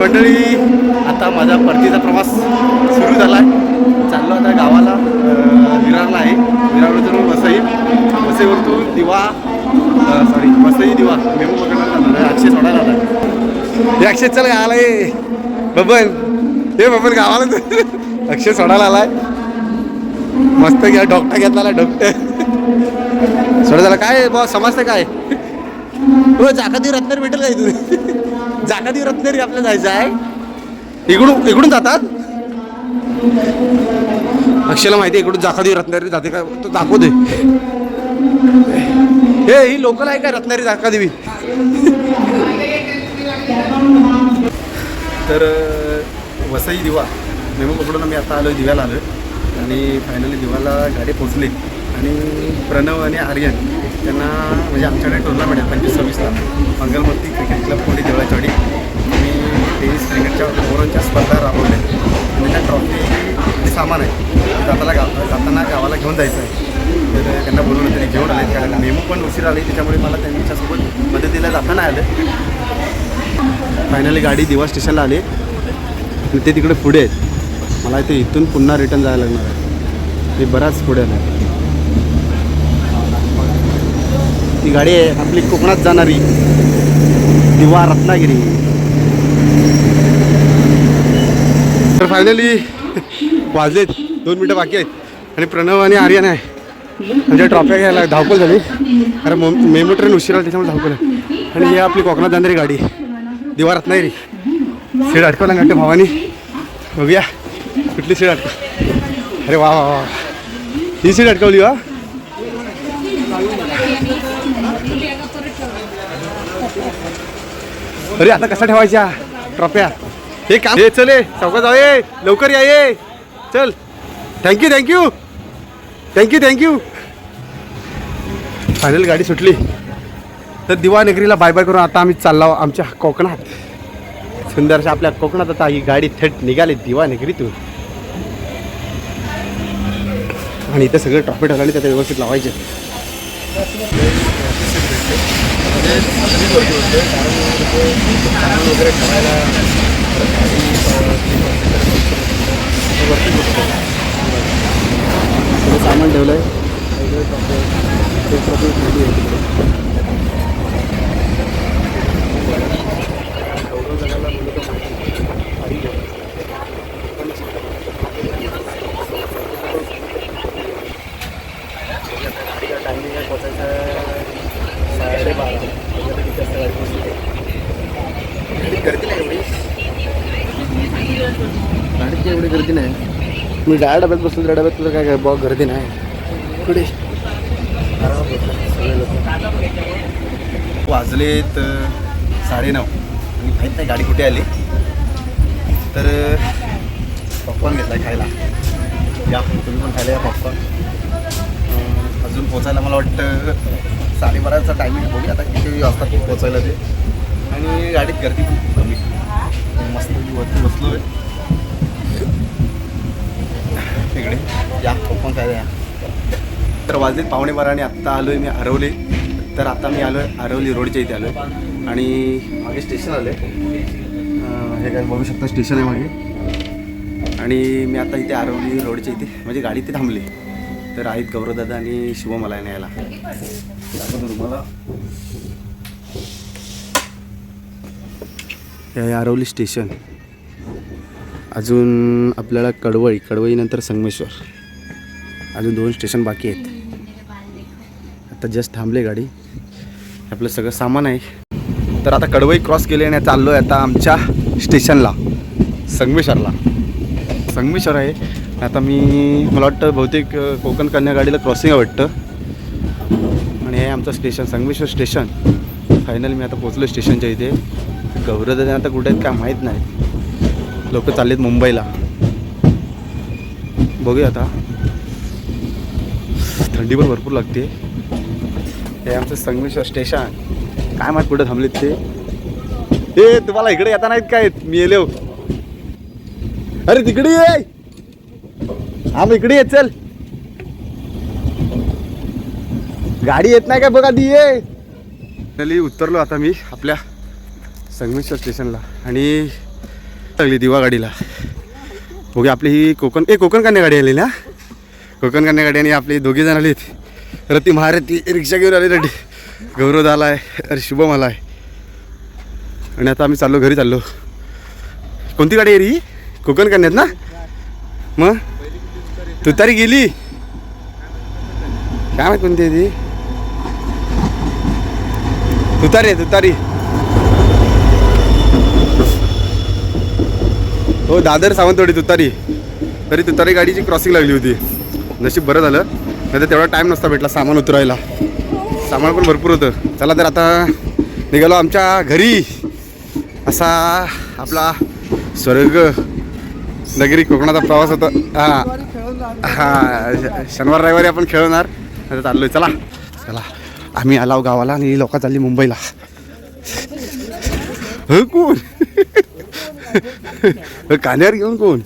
मंडळी आता माझा परतीचा प्रवास सुरू झाला आहे चाललो आता गावाला विरारला आहे. विरारवरून वसई. वसईवरतून दिवा सॉरी वसई दिवा मेमो पकडला जाणार आहे. अक्षय सोडायला आला हे अक्षय चल गावाला आहे बबन हे बबन गावाला अक्षय सोडायला आलाय. मस्त घ्या डॉक्टर घेतला डॉक्टर सोडा झाला काय बा समजतं काय? हो जाकाती रत्नागिरी भेटेल काय तुझे जाकाती रत्नेरी आपल्याला जायचं आहे. इकडून इकडून जातात. अक्षयला माहिती आहे इकडून जाकाती रत्नागिरी जाते का? तो दाखवते हे ही लोकल आहे का रत्नागिरी जाकादेवी तर वसई दिवा. मेमो पकडून मी आता आलो दिव्याला आलो आणि फायनली दिवाला गाडी पोचली आणि प्रणव आणि आर्यन त्यांना म्हणजे आमच्याकडे टुर्नामेंट आहे पंचवीस सव्वीसला. मंगलमूर्ती क्रिकेट क्लब कोणी देवळाचवाडी मी टेनिस क्रिकेटच्या ओव्हरच्या स्पर्धा राबवल्या. आणि त्या ट्रॉफी आणि सामान आहे. ते जाताना गाव जाताना गावाला घेऊन जायचं आहे. तर त्यांना बोलवलं तरी घेऊन आले. कारण मेमो पण उशीर आली. त्याच्यामुळे मला त्यांच्यासोबत मदतीला जाता नाही आलं. फायनली गाडी दिवा स्टेशनला आली. आणि ते तिकडे पुढे आहेत. मला इथे इथून पुन्हा रिटर्न जायला लागणार आहे. ते बराच पुढे आलं ती गाडी आहे. आपली कोकणात जाणारी दिवा रत्नागिरी. तर फायनली वाजलेत. दोन मिनटं बाकी आहेत. आणि प्रणव आणि आर्यन आहे. म्हणजे ट्रॉफिक घ्यायला धावपल झाली. कारण मेमो ट्रेन उशिरा त्याच्यामुळे धावपल आहे. आणि ही आपली कोकणात जाणारी गाडी. दिवा रत्नागिरी. सीट अडकवला वाटतं भावानी. बघूया. कुठली सीट अडक अरे वा वा वा ही सीट अडकवली वा अरे आता कसा ठेवायच्या? ट्रॉफ्या. हे काम हे चले चौकात जाऊ ये लवकर या ये चल. Thank you thank you thank you thank you final गाडी सुटली. तर दिवानगरीला बाय बाय करून आता आम्ही चाललो आमच्या कोकणात. सुंदरशा आपल्या कोकणात आता ही गाडी थेट निघाली दिवानगरीतून. आणि इथं सगळं ट्रॉफी ठरवली त्याच्या व्यवस्थित लावायचे. सगळं सामान ठेवलं आहे टायमिंग आहे पोचायचं साडेबारा किती वाजता गाडी पोचते गर्दी नाही एवढी गाडीची एवढी गर्दी नाही मी डाळ डब्यात बसलो त्या डब्यात तुझं काय काय बॉ गर्दी नाही. कुठे? वाजलेत साडेनऊ. आणि माहीत नाही गाडी कुठे आली? तर पॉपकॉर्न घेतला खायला. या तुम्ही पण खायला या पॉपकॉर्न अजून पोचायला मला वाटतं साडेबाराचा टायमिंग बघूया आता किती वाजता पोचायला ते. आणि गाडीत गर्दी पण खूप कमी. मस्त वरती बसलो आहे इकडे या पप्पन काय या. तर वाजलेत पावणे बारा आणि आत्ता आलो आहे मी हरवले तर आता मी आलो आहे आरवली रोडच्या इथे आलो आहे आणि मागे स्टेशन आलं आहे हे काय बघू शकता स्टेशन आहे मागे. आणि मी आता इथे आरवली रोडच्या इथे म्हणजे गाडी इथे थांबली. तर आहेत गौरवदादा आणि शुभम मला न्यायला दाखवतो तुम्हाला हे आरवली स्टेशन. अजून आपल्याला कडवळी कडवळीनंतर संगमेश्वर. अजून दोन स्टेशन बाकी आहेत. आता जस्ट थांबले गाडी. आपलं सगळं सामान आहे. तर आता कडवई क्रॉस केले आणि चाललो आहे आता आमच्या स्टेशनला संगमेश्वरला. संगमेश्वर आहे. आता मी मला वाटतं बहुतेक कोकण कन्या गाडीला क्रॉसिंग वाटतं. आणि हे आमचं स्टेशन संगमेश्वर स्टेशन फायनल मी आता पोचलो स्टेशनच्या इथे. गौरवदादा आता कुठे आहेत काय माहीत नाही. लोक चाललेत मुंबईला. बघूया आता. थंडी पण भरपूर लागते. हे आमचं संगमेश्वर स्टेशन. काय माहीत कुठे थांबलेत ते. ए तुम्हाला इकडे येता नाहीत काय? मी येलो. अरे तिकडे ये. हा मग इकडे ये चल. गाडी येत नाही काय? बघा ती ये. उतरलो आता मी आपल्या संगमेश्वर स्टेशनला. आणि लागली दिवा गाडीला. बघूया आपली ही कोकण ए कोकण कन्या गाडी आलेली ना? कोकण कन्या गाडी आणि आपली दोघे जण आली रती महारथी रिक्षा घेऊन आली रेडी गौरव झाला आहे अरे शुभम आला आहे आणि आता आम्ही चाललो घरी चाललो. कोणती गाडी आहे रे ही? कोकण कन्यात ना? मग? तुतारी गेली. काय माहीत कोणती आहे ती? तुतारी आहे तुतारी. हो दादर सावंतवाडी तुतारी. तरी तुतारी गाडीची क्रॉसिंग लागली होती. नशीब बरं झालं. नाही तर तेवढा टाईम नसता भेटला सामान उतरायला. सामान पण भरपूर होतं. चला तर आता निघालो आमच्या घरी. असा आपला स्वर्ग नगरी कोकणाचा प्रवास होता. हां. हां शनिवार रविवारी आपण खेळवणार आता आहे चला. चला. आम्ही आलाव गावाला आणि लोक चालली मुंबईला. ह कोण? कांद्यावर घेऊन कोण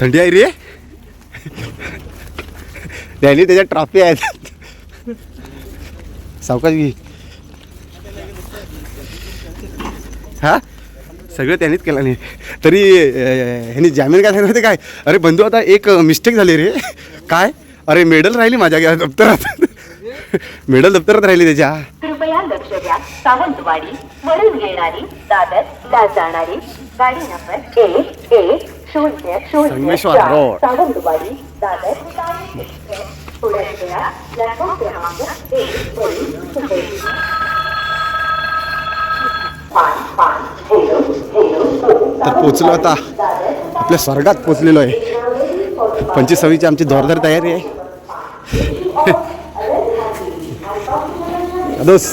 थंडी आहे रे त्याने त्याच्या ट्रॉफी आहेत सावकाश घे हा सगळं त्यांनीच केलं नाही तरी ह्यानी ह्यांनी जामीन काय सांगितलं काय अरे बंधू आता एक मिस्टेक झाली रे काय अरे मेडल राहिली माझ्या दप्तरात मेडल दप्तरात राहिली त्याच्या सावंतवाडी वरून येणारी दादर ला जाणारी गाडी नंबर एक एक शून्य शून्य चार. सावंतवाडी दादर वेळा प्लॅटफॉर्म क्रमांक एक तर पोचलो आता. आपल्या स्वर्गात पोचलेलो आहे. पंचवीस सव्वीसची आमची जोरदार तयारी आहे. दोस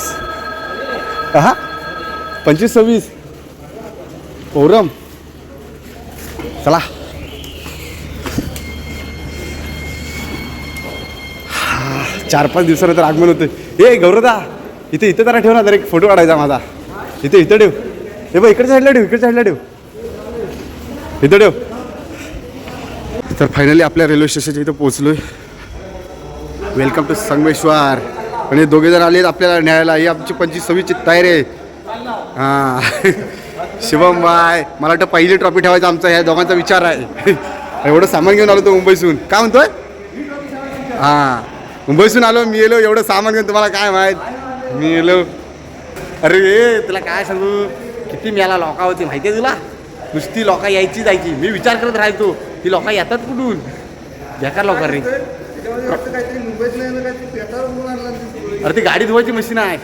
हा? पंचवीस सव्वीस. ओरम चला. हा, चार पाच दिवसानंतर आगमन होतं ए गौरदा इथे इथे जरा ठेव ना जरा एक फोटो काढायचा माझा. इथे इथं ठेव. हे बघ इकडच्या साईडला ठेव इकडच्या साईडला ठेव. इथं ठेव. तर फायनली आपल्या रेल्वे स्टेशनच्या इथं पोहोचलोय. Welcome to Sangameshwar. आणि दोघे जण आलेत आपल्याला न्यायला. ही आमची पंचवीस सव्वीसची तयारी आहे. हां. शिवम बाय मला वाटतं पहिली ट्रॉफी ठेवायचा आमचा ह्या दोघांचा विचार आहे. एवढं सामान घेऊन आलो तो मुंबईसून. काय म्हणतोय? हां. मुंबईसून आलो मी येलो एवढं सामान घेऊन तुम्हाला काय माहीत? मी येलो अरे तुला काय सांगू? किती मेला लोका होती माहिती आहे तुला? नुसती लोका यायची जायची मी विचार करत राहायचो. ती लोका येतात कुठून? बेकार लोक रे. अरे ती गाडी धुवायची मशीन आहे.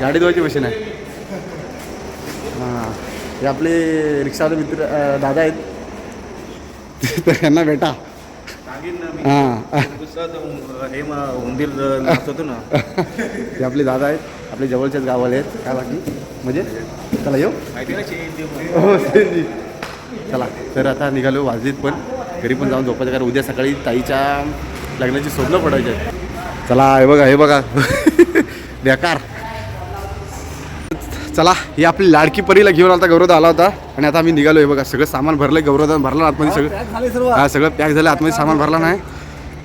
गाडी धुवायची मशीन आहे? हां. हे आपले रिक्षावाले मित्र दादा आहेत. तर यांना भेटा. हां. हे नाचतो ना. हे आपले दादा आहेत. आपले जवळचेच गावाले आहेत. काय बाकी? म्हणजे? चला येऊ. हो. चला. तर आता निघालो वाजलीत पण. घरी पण जाऊन झोपायचं कारण उद्या सकाळी ताईच्या लग्नाची स्वप्न पडायचे आहेत चला हे बघा हे बघा. बेकार. चला ही आपली लाडकी परीला घेऊन आता गौरव आला होता. आणि आता आम्ही निघालो हे बघा सगळं सामान भरलं गौरव भरलं आतमध्ये सगळं. हा सगळं पॅक झालं आतमध्ये सामान भरला नाही.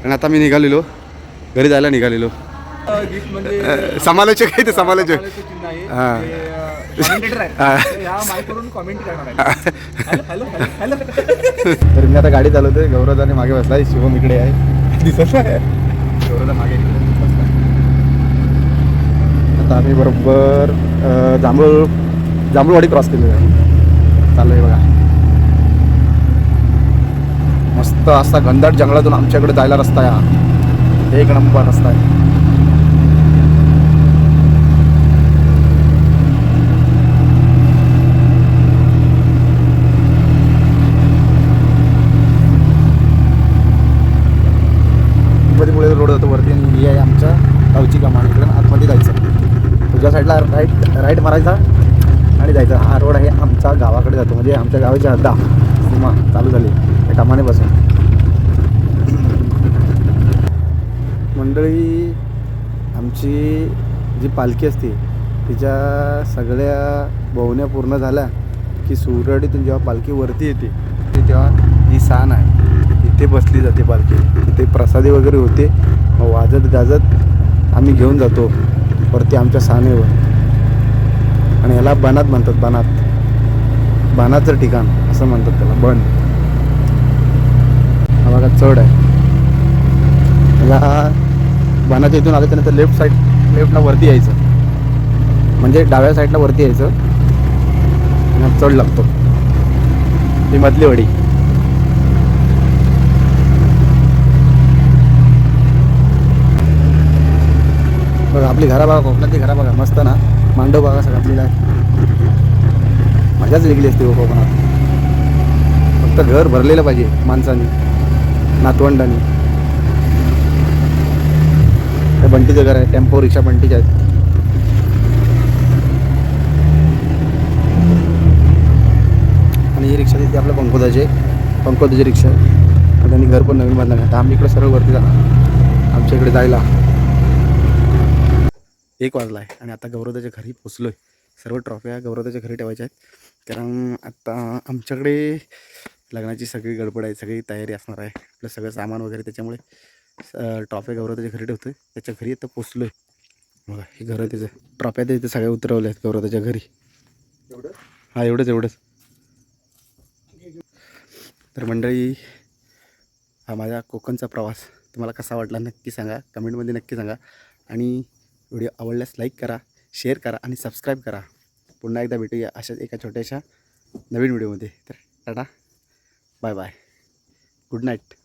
आणि आता मी निघालेलो. घरी जायला निघालेलो. अं, समालोचक आहे ते समालोचक. तर मी आता गाडी चालवतोय गौरवदाने मागे बसलाय शिवम इकडे आहे. दिसत नाही. मागे आता आम्ही बरोबर जांभूळ जांभूळवाडी क्रॉस केलेली आहे. चाललंय बघा. मस्त असा घनदाट जंगलातून आमच्याकडे जायला रस्ता आहे हा. एक नंबर रस्ता आहे गणपतीपुळे रोड जातो वरती आणि ही आहे आमच्या गावची कमान इकडे आतमध्ये जायचं साईडला राईट राईट मारायचा आणि जायचं. हा रोड आहे आमच्या गावाकडे जातो. म्हणजे आमच्या गावाची हद्दा सीमा चालू झाली. त्या कामाने बसून. मंडळी आमची जी पालखी असते तिच्या सगळ्या बोवण्या पूर्ण झाल्या की सुरडीतून जेव्हा पालखी वरती येते ते तेव्हा ही सान आहे इथे बसली जाते पालखी. इथे प्रसादी वगैरे होते. वाजत गाजत आम्ही घेऊन जातो. वरती आमच्या सानेवर. आणि याला बनात म्हणतात बनात. बाणाचं ठिकाण असं म्हणतात त्याला बन. हा बघा चढ आहे. याला बाणाच्या इथून आलं त्यानंतर लेफ्ट साईड लेफ्टला वरती यायचं. म्हणजे डाव्या साईडला वरती यायचं. आणि चढ लागतो. ही मधली वडी. बघा आपली घरा बघा कोकणातली घरा बघा मस्त ना. मांडव बघा सगळं आहे मजाच वेगळी असते हो कोकणात. फक्त घर भरलेलं पाहिजे माणसाने नातवंडाने. हे बंटीचं घर आहे टेम्पो रिक्षा बंटीच्या आहेत. आणि ही रिक्षा तिथे आपल्या पंकोदाचे पंकोदाची रिक्षा. आहे आणि त्यांनी घर पण नवीन बांधलं तर आम्ही इकडे सरळ वरती जाणार. आमच्या इकडे जायला. एक वाजला आहे आणि आता गौरवदाच्या घरी पोचलो आहे सर्व ट्रॉफ्या गौरवदाच्या घरी ठेवायच्या आहेत. कारण आता आमच्याकडे लग्नाची सगळी गडबड आहे सगळी तयारी असणार आहे. आपलं सगळं सामान वगैरे त्याच्यामुळे ट्रॉफ्या गौरवदाच्या घरी ठेवतो आहे त्याच्या घरी आता पोचलो आहे बघा हे घरं त्याचं. ट्रॉफ्या ते इथे सगळ्या उतरवल्या आहेत गौरवदाच्या घरी. हां एवढंच एवढंच. तर मंडळी हा माझा कोकणचा प्रवास. तुम्हाला कसा वाटला नक्की सांगा. कमेंटमध्ये नक्की सांगा. आणि व्हिडिओ आवडल्यास लाईक करा शेअर करा आणि सबस्क्राईब करा. पुन्हा एकदा भेटूया अशाच एका छोट्याशा नवीन व्हिडिओमध्ये. तर ta ta. Bye bye. Good night.